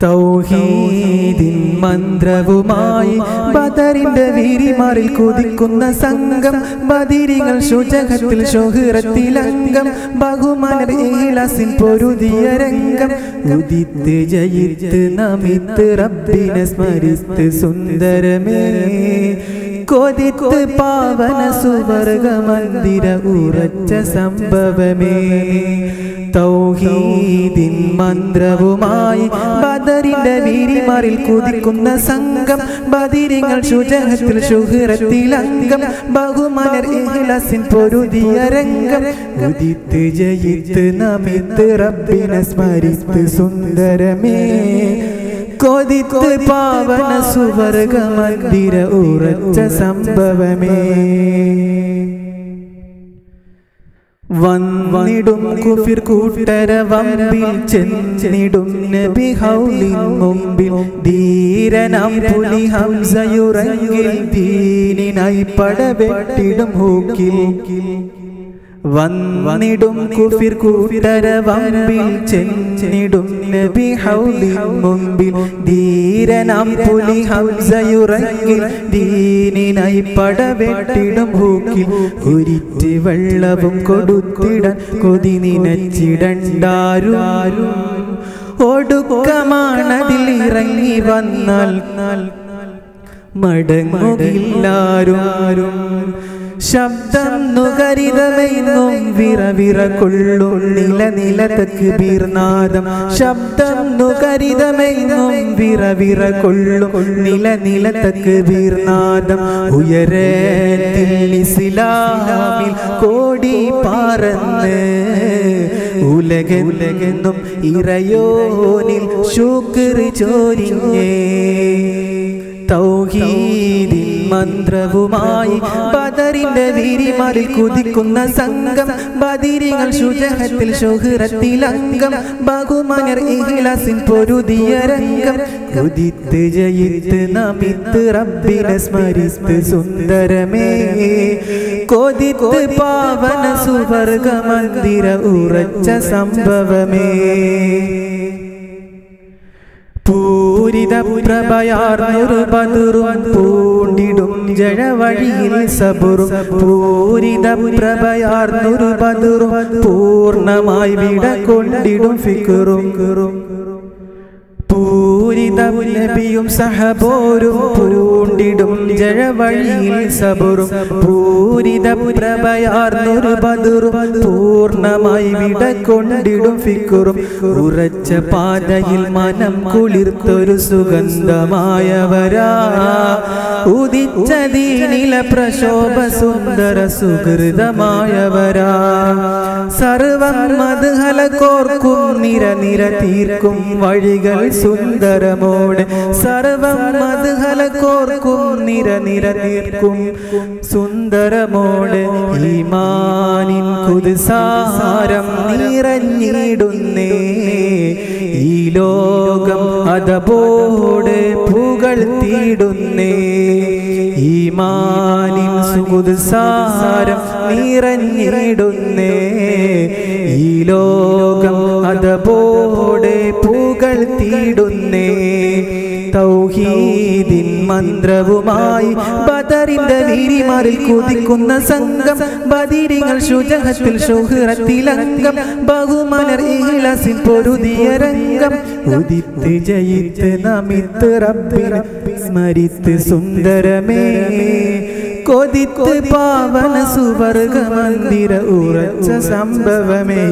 തൗഹീദിൻ മന്ത്രവുമായി ബദറിന്റെ വീരിമാറിൽ കുതിക്കുന്ന സംഘം ബദിരികൾ ശുചകത്തിൽ ശോഹിറത്തിലംഗം ബഹുമാനർ ഇഹ്ലാസിൻ പൊരുതിയ രംഗം. ഉദിത്ത് ജയിത്ത് നമിത്ത് റബ്ബിനെ സ്മരിത്ത് സുന്ദരമേ കൊതിത്ത് പാവന സുവർഗ മന്ദിര ഉറച്ച സംഭവമേ. തൗഹീദിൻ മന്ത്രവുമായി ബദറിന്റെ വീരിമാറിൽ കുതിക്കുന്ന സംഘം ബദിരിങ്ങൾ ശുചഹത്തിൽ ശുഹിറത്തിലംഗം ബഹുമാനർ ഇഹ്ലാസിൻ പൊരുതിയ രംഗം. ഉദിത്ത് ജയിത്ത് നമിത്ത് റബ്ബിനെ സ്മരിത്ത് സുന്ദരമേ. കൊതിത്ത് പാവന സുവർഗ മന്ദിര ഉറച്ച സംഭവമേ. വന്നിടും കുഫിർ കൂട്ടര വമ്പിൽ ചെന്നിടും നബി ഹൗലിൻ മുമ്പിൽ. ധീരനം പുലി ഹംസയുറങ്ങിൽ ദീനിനായി പടവെട്ടിടും ഹൂക്കിൽ. വന്നിടും കുഫിർ കൂട്ടര വമ്പിൽ ചെന്നിടും നബി ഹൗലി മുമ്പിൽ. ധീരനാം പുലി ഹംസയുറങ്ങിൽ ദീനിനായി പടവെട്ടിടും ഹൂക്കിൽ. കുരിറ്റ് വെള്ളവും കൊടുത്തിടൻ കൊതി നിനച്ചിടണ്ടാരും. ഒടുക്കമാണതിൽ ഇറങ്ങി വന്നാൽ മടങ്ങുകില്ലാരും. ശബ്ദം നുകരിതമെന്നും വിറവിറകൊള്ളും കൊള്ളും നില നിലതക്ക് ബീർനാദം ശബ്ദം നുകരിതമെന്നും വിറവിറകൊള്ളും കൊള്ളും നില നിലതക്ക് ബീർനാദം ഉയരത്തിൽ ഇസ്ലാമിൽ കോടി പാറന്ന് ഉലകുലകെന്നും ഇറയോനിൽ ശുക്ർ ചോരിഞ്ഞേ തൗഹീദിൻ മന്ത്രവുമായി ബദറിന്റെ വീരിമാറിൽ കുതിക്കുന്ന സംഘം ബദിരികൾ ശുചഹത്തിൽ ശുഹൃത്തിലംഗം ബഹുമാനർ ഇഹ്ലാസിൻ പൊരുതിയ രംഗം. കുതിത്ത് ജയിത്ത് നമിത്ത് റബ്ബിനെ സ്മരിത്ത് സുന്ദരമേ. കൊതിത്ത് പാവന സുവർഗ മന്ദിര ഉറച്ച സംഭവമേ. പൂരിത പ്രഭയാർന്നൊരു പതിറും പൂണ്ടിടും ജഴവഴിയിൽ സബുറും. പൂരിത പ്രഭയാർന്നൊരു പതിറും പൂർണമായി വിട കൊണ്ടിടും ഫിക്കുറും പൂരിത നബിയും സഹബോരും ജഴവഴിയിൽ സബുറും. പൂരിത പ്രഭയാർന്നൊരു ബദുറും പൂർണമായി വിട കൊണ്ടിടും ഫിക്കുറും ഉറച്ച പാതയിൽ മനം കുളിർത്തൊരു സുഗന്ധമായവരാ. ഉദിച്ച ദീനില പ്രശോഭ സുന്ദര സുഹൃതമായവരാ. സർവം മധുഹല കോർക്കും നിര നിര തീർക്കും വഴികൾ സുന്ദരമോടെ. സർവം മധുഹല കോർക്കും നിര നിര തീർക്കും സുന്ദരമോടെ. ഈമാനിൻ കുതിസാരം നിറഞ്ഞിടുന്നേ. ഈ ലോകം അതപോടെ പുകഴ്ത്തിയിടുന്നേ ഈമാനിൻ സുകുതിസാരം നിറഞ്ഞിടുന്നേ. ഈ ലോകം അതപോടെ പുകഴ്ത്തിയിടുന്നേ തൗഹീദിൻ മന്ത്രവുമായി ബദറിന്റെ വീരിമാറിൽ കുതിക്കുന്ന സംഘം ബദിരികൾ ശുചഹത്തിൽ ശോഹിറത്തിലംഗം ബഹുമാനർ ഇഹ്ലാസിൻ പൊരുതിയ രംഗം ഉദിത്ത് ജയിത്ത് നമിത്ത് റബ്ബിനെ സ്മരിത്ത് സുന്ദരമേ. കൊതിത്ത് പാവന സുവർഗ മന്ദിര ഉറച്ച സംഭവമേ.